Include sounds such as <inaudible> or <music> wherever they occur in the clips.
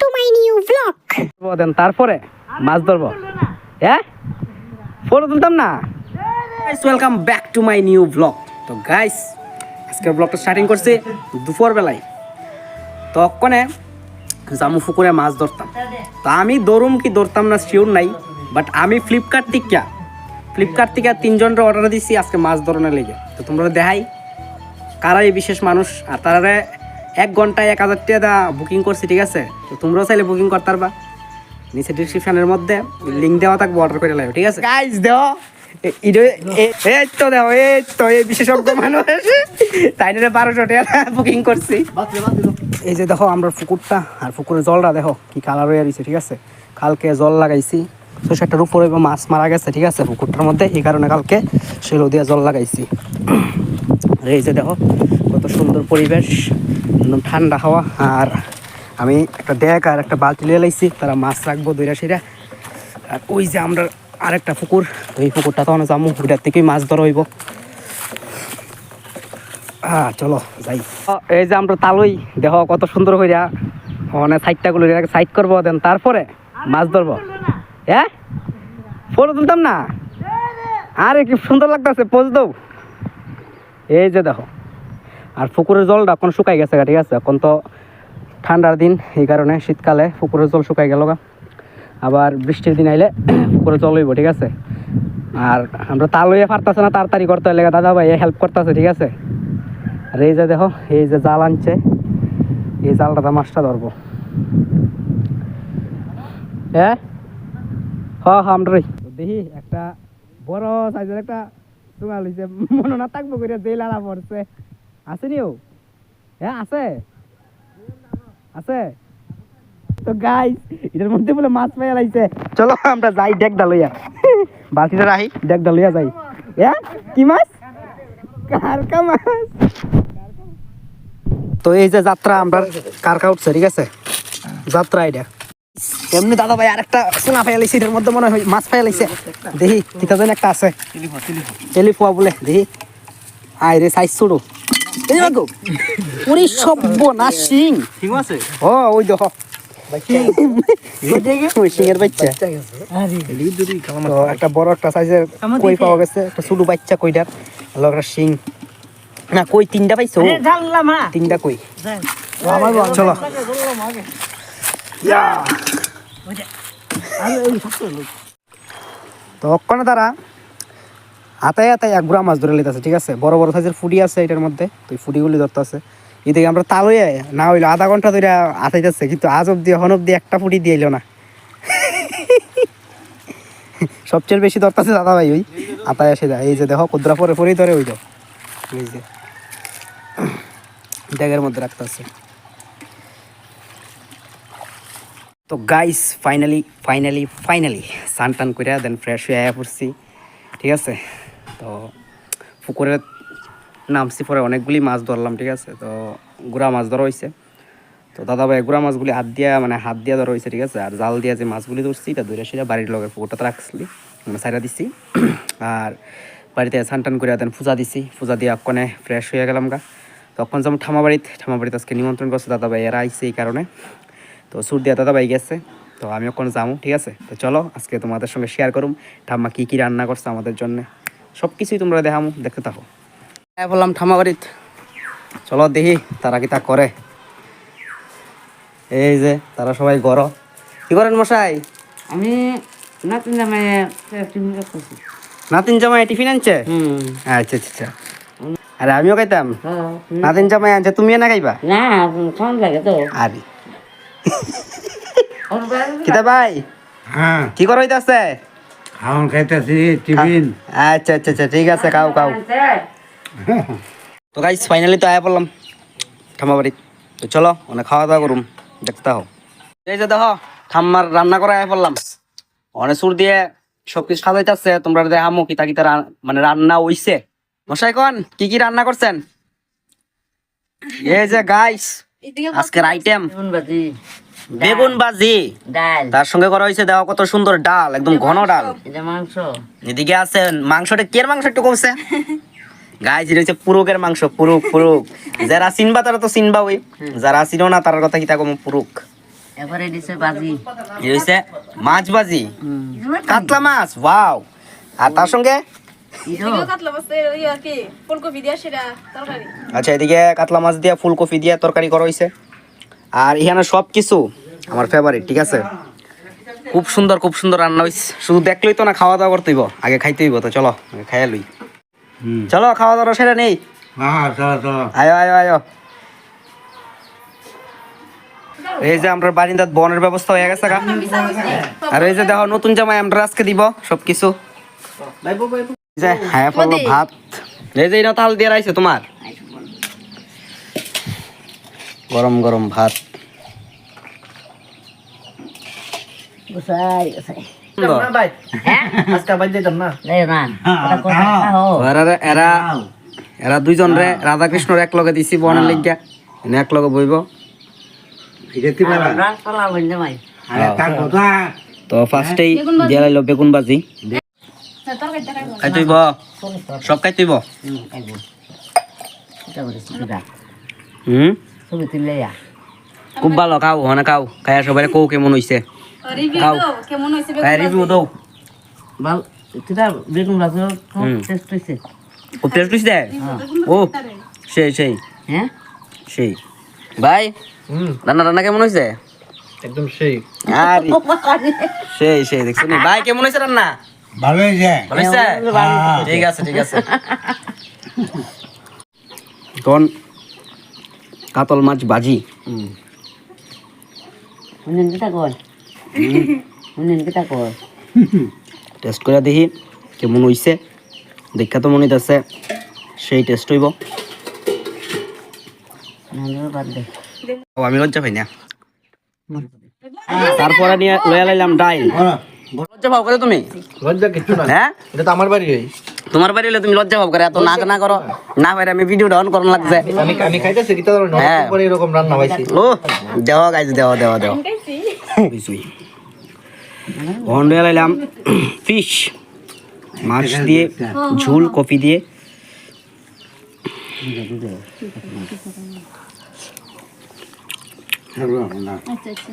To my new vlog. ধরবো দেন, তারপরে মাছ ধরবো। হ্যাঁ ফটো তুলতাম না? Guys welcome back to my new blog তো গাইস আজকের ব্লগটা স্টার্টিং করছি দুপুর বেলায় তো অক্ষণে জামু পুকুরে মাছ ধরতাম। তো আমি দৌড়ুম কি ধরতাম না শিওর নাই বাট আমি ফ্লিপকার্ট থেকে ফ্লিপকার্ট থেকে তিনজনের অর্ডার দিছি আজকে মাছ ধরনের লেগে। তো তোমরা দেখাই কারা এই বিশেষ মানুষ, আর তারা এক ঘন্টায় এক হাজার টাকা বুকিং করছি ঠিক আছে? তো তোমরাও চাইলে বুকিং করতে পারবা নিচে ডিসক্রিপশনের মধ্যে লিঙ্ক দেওয়া থাকবে অর্ডার করে লাগবে ঠিক আছে? গাইজ দেও। এই তো দেও এই তো এই বিশেষজ্ঞ মানুষ। তাই নিয়ে বারোশো টাকা বুকিং করছি। এই যে দেখো আমরা পুকুরটা আর পুকুরের জলটা দেখো কি কালার হয়ে রয়েছে ঠিক আছে? কালকে জল লাগাইছি। তো সেটার উপরে মাছ মারা গেছে ঠিক আছে? পুকুরটার মধ্যে এই কারণে কালকে সেলো দিয়ে জল লাগাইছি। এই যে দেখো কত সুন্দর পরিবেশ, একদম ঠান্ডা হাওয়া। আর আমি একটা ড্যাক আর একটা বালতি নিয়ে লাইছি, তারা মাছ রাখব দইরা সিরা। আর ওই যে আমরা আরেকটা পুকুর, ওই পুকুরটা তখন যাব ওইটার থেকেই মাছ ধরা হইব। হ্যাঁ চলো যাই। এই যে আমরা তালুই, দেখো কত সুন্দর কইরা মানে সাইডটা গুলো সাইড করব, দেন তারপরে মাছ ধরবো। হ্যাঁ? ফটো তুলতাম না? আরে কি সুন্দর লাগতেছে পোজ দৌ এই যে দেখো। আর পুকুরের জলটা এখন শুকাই গেছে ঠিক আছে? এখন তো ঠান্ডার দিন, এই কারণে শীতকালে পুকুরের জল শুকাই গেল আবার বৃষ্টির দিন আইলে <clears throat> পুকুরে জল হইব, ঠিক আছে? আর আমরা তাল হইয়া পারতেছে না, তাড়াতাড়ি করতে হলে দাদা ভাই হেল্প করতেছে, ঠিক আছে? আর এই যে দেখো, এই যে জাল আনছে, এই জালটাতে মাছটা ধরবো। হ্যাঁ হ হ, আমরা দেখি, একটা বড় সাইজের একটা লইছে। মনে না থাকব করে লালা পড়ছে। আছে নিও। হ্যাঁ আছে? আছে? তো গাই এটার মধ্যে বলে মাছ পেয়ে লাইছে। চলো আমরা যাই ডেক ডালইয়া বালতিটা রাহি ডেক ডালইয়া যাই। হ্যাঁ কি মাছ? কারকা মাছ। তো এই যে যাত্রা আমরা কারকা উঠছে ঠিক আছে? যাত্রা এটা। এমনি দাদা ভাই আরেকটা সোনা পাইয়া লাইছে এটার মধ্যে মনে হয় মাছ পাইয়া লাইছে। দেখি কিতা যেন একটা আছে। টেলিফোয়া বলে দেখি। আয় রে সাইজ ছোড়ো এই দেখো ওরে সব্য না সিং ঠিক আছে? ও ওই দেখো। ওই সিংয়ের বাচ্চা। তো একটা বড় একটা সাইজের কই পাওয়া গেছে? একটা ছোট বাচ্চা কইটার হলো একটা না কই তিনটা পাইছো? তিনটা কই? চলো। তো অক্ষণে তারা হাতায় হাতায় এক মাছ ধরে লিতেছে ঠিক আছে? বড় বড় সাইজের ফুডি আছে এটার মধ্যে, তো এই ফুডিগুলি ধরতে আছে। এদিকে আমরা তাল হয়ে না হইল আধা ঘণ্টা ধরে আতাইতেছে, কিন্তু আজ অব্দি এখন অব্দি একটা ফুটি দিয়ে এলো না। সবচেয়ে বেশি ধরতেছে দাদা ভাই ওই, আতায় যায়। এই যে দেখো, কুদ্রা পরে পরেই ধরে ওই এই যে। ব্যাগের মধ্যে রাখতে আছে। তো guys finally finally finally sun tan করে দেন ফ্রেশ হয়ে আয়া পড়ছি, ঠিক আছে? তো পুকুরে নামছি পরে অনেকগুলি মাছ ধরলাম, ঠিক আছে? তো গুড়া মাছ ধরা হয়েছে তো দাদা ভাই গুড়া মাছগুলি হাত দিয়া মানে হাত দিয়া ধরা হয়েছে ঠিক আছে? আর জাল দিয়া যে মাছগুলি ধরছি, এটা ধরে সেটা বাড়ির লগের পুকুরটা রাখছি মানে সাইডা দিছি। আর বাড়িতে সান টান করে দেন পূজা দিছি, পূজা দিয়ে অক্ষণে ফ্রেশ হয়ে গেলাম গা। তখন যেমন ঠামা বাড়িতে ঠামা বাড়িতে আজকে নিমন্ত্রণ করছে দাদা ভাই এরা আইসে এই কারণে। তো সুর দিয়া দাদা ভাই গেছে, তো আমি ওখানে যাব ঠিক আছে? তো চলো, আজকে তোমাদের সঙ্গে শেয়ার করুম, ঠাম্মা কী কী রান্না করছে আমাদের জন্য। সব কিছুই তোমরা দেখামো দেখতে থাকো। হ্যাঁ বললাম ঠাম্মা বাড়িতে। চলো দেখি তারা কি তা করে। এই যে তারা সবাই গড়। কি করেন মশাই? আমি নাতিন জামাই টিফিন নাতিন জামাই টিফিন আনছে? আচ্ছা আচ্ছা আচ্ছা। আরে আমিও খাইতাম। হ্যাঁ, নাতিন জামাই আনছে তুমি না খাইবা? না খাওয়ান লাগে তো। আরে। কিতা ভাই? হ্যাঁ। কি করা হইতাছে? খাওয়ান খাইতেছি, টিফিন। আচ্ছা আচ্ছা আচ্ছা ঠিক আছে, খাও খাও। তো গাইস ফাইনালি তো আয়া পড়লাম। ঠাম্মা তো চলো অনেক খাওয়া দাওয়া করুম, দেখতে হো এই যে দেখো ঠাম্মার রান্না করে আয়া পড়লাম। অনেক সুর দিয়ে সব কিছু সাজাইতেছে, তোমরা দেখামো কিতা কিতা মানে রান্না হইছে। মশাই কন, কি কি রান্না করছেন? এই যে গাইস আজকের আইটেম বেগুন ভাজি ডাল। তার সঙ্গে করা হয়েছে দেখো কত সুন্দর ডাল একদম ঘন ডাল। মাংস। এদিকে আছে মাংসটা কের মাংস একটু কমছে? গাইজ এটা হচ্ছে পুরুকের মাংস পুরুক পুরুক। যারা চিনবা তারা তো চিনবা ওই। যারা চিনো না তার কথা কিতা কম পুরুক। এবারে দিছে বাজি। হইছে মাছ ভাজি কাতলা মাছ ওয়াও আর তার সঙ্গে আচ্ছা এদিকে কাতলা মাছ দিয়া ফুলকপি দিয়া তরকারি করা হয়েছে আর এখানে সব কিছু আমার ফেভারিট ঠিক আছে? খুব সুন্দর খুব সুন্দর রান্না হয়েছে শুধু দেখলেই তো না খাওয়া দাওয়া করতে আগে খাইতে হইব তো চলো খাইয়া লই। চলো খাওয়া দাওয়া সেটা নেই আয়ো আয়ো আয়ো। এই যে আমরা বারিন্দাত বনের ব্যবস্থা হয়ে গেছে আর এই যে দেখো নতুন জামাই আমরা আজকে দিব সব কিছু যে হ্যাঁ পড়ল ভাত। এই যে এটা তাল দিয়ে রাইছে তোমার গরম গরম ভাত। হ্যাঁ এরা- দুইজন রে রাধা কৃষ্ণর এক লগে দিছি বনের লিগা। এনে এক লগে বইব তো ফার্স্টেই দিয়া লাইলো বেগুন দেখাই খাই তুইব সব খাই তুইব হুম? খুব ভালো খাও হনে খাও। খাইয়া সবাই কৌ কেমন খাও। খাই রিভিউ দাও। বেগুন টেস্ট খুব টেস্ট ও সেই সেই। হ্যাঁ? সেই। ভাই রান্না রান্না কেমন হইছে? একদম সেই। আর সেই সেই দেখছ নি? ভাই কেমন হইছে রান্না? ভালো হয়েছে? ভালো হইছে ঠিক আছে ঠিক আছে। তখন কাতল মাছ ভাজি হুনেন কিটা কয়? হুনেন কিটা কয়? টেস্ট করে দেখি কেমন হইছে। দেখা তো মনে হইতেছে সেই টেস্ট হইব। নান্দর বাদ দে। ও আমি লজ্জা পাই না। তারপরে নিয়ে লয়া লাইলাম ডাইল। লজ্জা ভাব করে তুমি? লজ্জা কিছু না। হ্যাঁ? এটা তো আমার বাড়ি তোমার বাড়ি হলে তুমি লজ্জা ভাব করে এত না না করো। না পারে আমি ভিডিও ডাউন করার লাগছে। আমি আমি খাইতেছি কি তো হ্যাঁ। পরে এরকম রান্না পাইছি ও দেওয়া দেওয়া দেওয়া বুঝুই ভন্ডে লাইলাম ফিশ মাছ দিয়ে ঝুল কপি দিয়ে। আচ্ছা আচ্ছা।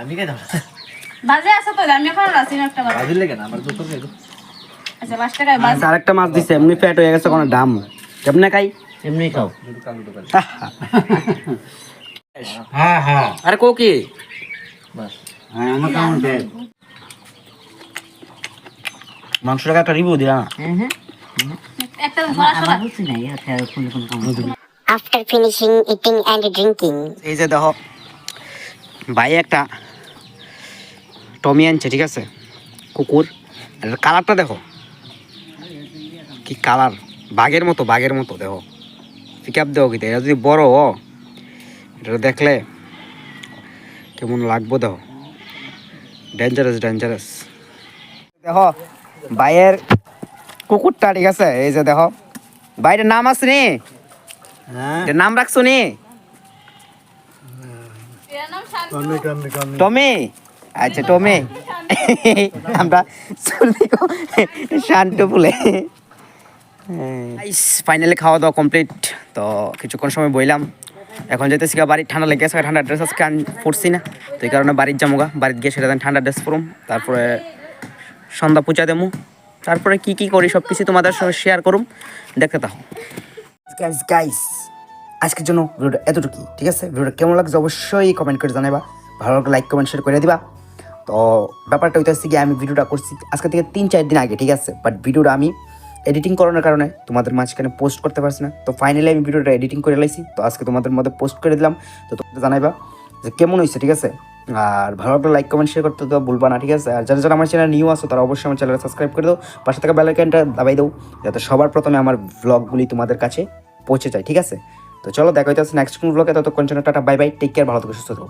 আমি দাও বাজে আছে তো আমি এখন রাসিন একটা বাজে। বাজিল লাগে না আমার দুটো খাই আচ্ছা টাকায় বাজ। আর একটা মাছ দিছে এমনি ফ্যাট হয়ে গেছে কোনো দাম। কেমনে খাই? এমনি খাও। হ্যাঁ হ্যাঁ। আরে কো কি? হ্যাঁ আমার কেমন খাই মাংসটাকে একটা রিভিউ দিলা না হ্যাঁ হ্যাঁ একটা বড় বুঝছি না ইয়া কোন কোন কাম After finishing eating and drinking, এই যে দেখো ভাই একটা টমি আনছে ঠিক আছে? কুকুর। আর কালারটা দেখো। কি কালার? বাঘের মতো বাঘের মতো দেখো। পিক আপ দেও কিন্তু এটা যদি বড় ও এটা দেখলে কেমন লাগবো দেখো। ডেঞ্জারাস ডেঞ্জারাস দেখো ভাইয়ের কুকুরটা ঠিক আছে? এই যে দেখো। ভাইটার নাম আছে নি? হ্যাঁ। নাম রাখছো নি? টমি? আচ্ছা টমি। আমরা শান্ত বলে। ফাইনালি খাওয়া দাওয়া কমপ্লিট তো কিছুক্ষণ সময় বইলাম। এখন যেতেছি গা বাড়ির ঠান্ডা লেগে গেছে ঠান্ডা ড্রেস আজকে পরছি না। তো এই কারণে বাড়ির যামুগা বাড়ির গিয়ে সেটা ঠান্ডা ড্রেস পরুম। তারপরে সন্ধ্যা পূজা দেবো। তারপরে কি কি করি সব কিছু তোমাদের সঙ্গে শেয়ার করুম। দেখতে থাকো। গাইস গাইস আজকের জন্য ভিডিওটা এতটুকু ঠিক আছে? ভিডিওটা কেমন লাগছে অবশ্যই কমেন্ট করে জানাবা ভালো লাগলে লাইক কমেন্ট শেয়ার করে দিবা। তো ব্যাপারটা হইতেছে কি আমি ভিডিওটা করছি আজকে থেকে তিন, চার দিন আগে, ঠিক আছে? বাট ভিডিওটা আমি এডিটিং করানোর কারণে তোমাদের মাঝখানে পোস্ট করতে পারছি না। তো ফাইনালি আমি ভিডিওটা এডিটিং করে লাইছি। তো আজকে তোমাদের মধ্যে পোস্ট করে দিলাম। তো তোমরা জানাইবা যে কেমন হয়েছে ঠিক আছে? আর ভালো লাগলে লাইক কমেন্ট শেয়ার করতে তো ভুলবা না, ঠিক আছে? আর যারা যারা আমার চ্যানেল নিউ আসো তারা অবশ্যই আমার চ্যানেলটা সাবস্ক্রাইব করে দাও। পাশে থাকা বেলাইকানটা দাবাই দাও, যাতে সবার প্রথমে আমার ব্লগগুলি তোমাদের কাছে পৌঁছে যায়, ঠিক আছে? তো চলো, দেখা হইতেছে নেক্সট কোন ব্লগে ততক্ষণ জন্য tata bye bye take care ভালো থেকে, সুস্থ থাকো।